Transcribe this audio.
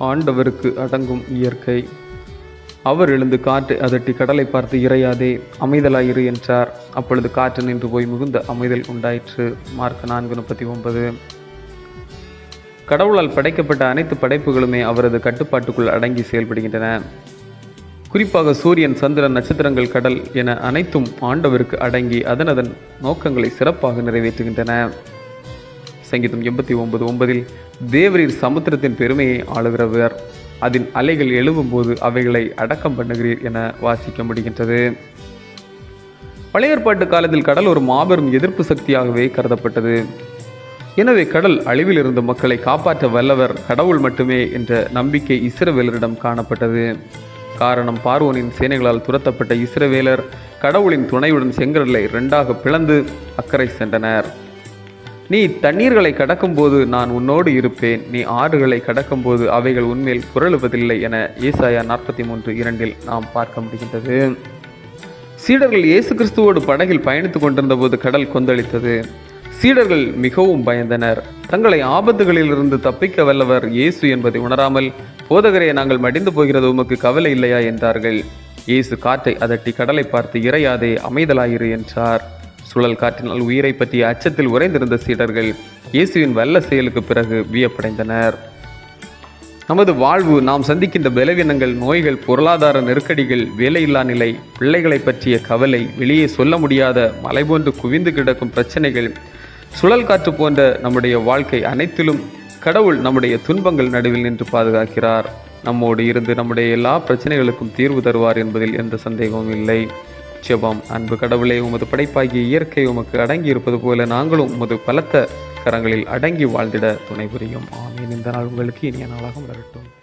ஆண்டவருக்கு அடங்கும் இயற்கை. அவர் எழுந்து காற்று அதட்டி கடலை பார்த்து இறையாதே அமைதலாயிரு என்றார். அப்பொழுது காற்று நின்று போய் மிகுந்த அமைதல் உண்டாயிற்று. மார்க் நான்கு முப்பத்தி ஒன்பது. கடவுளால் படைக்கப்பட்ட அனைத்து படைப்புகளுமே அவரது கட்டுப்பாட்டுக்குள் அடங்கி செயல்படுகின்றன. குறிப்பாக சூரியன் சந்திரன் நட்சத்திரங்கள் கடல் என அனைத்தும் ஆண்டவருக்கு அடங்கி அதன் அதன் நோக்கங்களை சிறப்பாக நிறைவேற்றுகின்றன. சங்கீதம் எண்பத்தி ஒன்பது ஒன்பதில் தேவரீர் சமுத்திரத்தின் பெருமையை ஆளுகிறவர். அதன் அலைகள் எழும்பும்போது அவைகளை அடக்கம் பண்ணுகிறீர் என வாசிக்க முடிகின்றது பழைய ஏற்பாட்டு காலத்தில் கடல் ஒரு மாபெரும் எதிர்ப்பு சக்தியாகவே கருதப்பட்டது. எனவே கடல் அழிவில் இருந்த மக்களை காப்பாற்ற வல்லவர் கடவுள் மட்டுமே என்ற நம்பிக்கை இஸ்ரவேலரிடம் காணப்பட்டது. காரணம் பார்வோனின் சேனைகளால் துரத்தப்பட்ட இஸ்ரவேலர் கடவுளின் துணையுடன் செங்கடலை இரண்டாக பிளந்து அக்கறை சென்றனர். நீ தண்ணீர்களை கடக்கும்போது நான் உன்னோடு இருப்பேன். நீ ஆறுகளை கடக்கும்போது அவைகள் உண்மையில் புரளுவதில்லை என ஏசாயா நாற்பத்தி மூன்று இரண்டில் நாம் பார்க்க முடிகின்றது. சீடர்கள் இயேசு கிறிஸ்துவோடு படகில் பயணித்துக் கொண்டிருந்த போது கடல் கொந்தளித்தது. சீடர்கள் மிகவும் பயந்தனர். தங்களை ஆபத்துகளிலிருந்து தப்பிக்க வல்லவர் இயேசு என்பதை உணராமல் போதகரே நாங்கள் மடிந்து போகிறது உமக்கு கவலை இல்லையா? என்றார்கள். இயேசு காற்றை அதட்டி கடலை பார்த்து இறையாதே அமைதலாயிரு என்றார். சுழல் காற்றினால் உயிரை பற்றிய அச்சத்தில் உறைந்திருந்த சீடர்கள் இயேசுவின் வல்ல செயலுக்கு பிறகு வியப்படைந்தனர். நமது வாழ்வு நாம் சந்திக்கின்ற பலவீனங்கள் நோய்கள் பொருளாதார நெருக்கடிகள் வேலையில்லா நிலை பிள்ளைகளை பற்றிய கவலை வெளியே சொல்ல முடியாத மலை போன்று குவிந்து கிடக்கும் பிரச்சனைகள் சுழல் காற்று போன்ற நம்முடைய வாழ்க்கை அனைத்திலும் கடவுள் நம்முடைய துன்பங்கள் நடுவில் நின்று பாதுகாக்கிறார். நம்மோடு இருந்து நம்முடைய எல்லா பிரச்சனைகளுக்கும் தீர்வு தருவார் என்பதில் எந்த சந்தேகமும் இல்லை. ஜெபம். அன்பு கடவுளே உமது படைப்பாகிய இயற்கை உமக்கு அடங்கி இருப்பது போல நாங்களும் உமது பலத்த கரங்களில் அடங்கி வாழ்ந்திட துணை புரியும். ஆமீன். இந்த நாள் உங்களுக்கு இனிய நாளாக வரட்டும்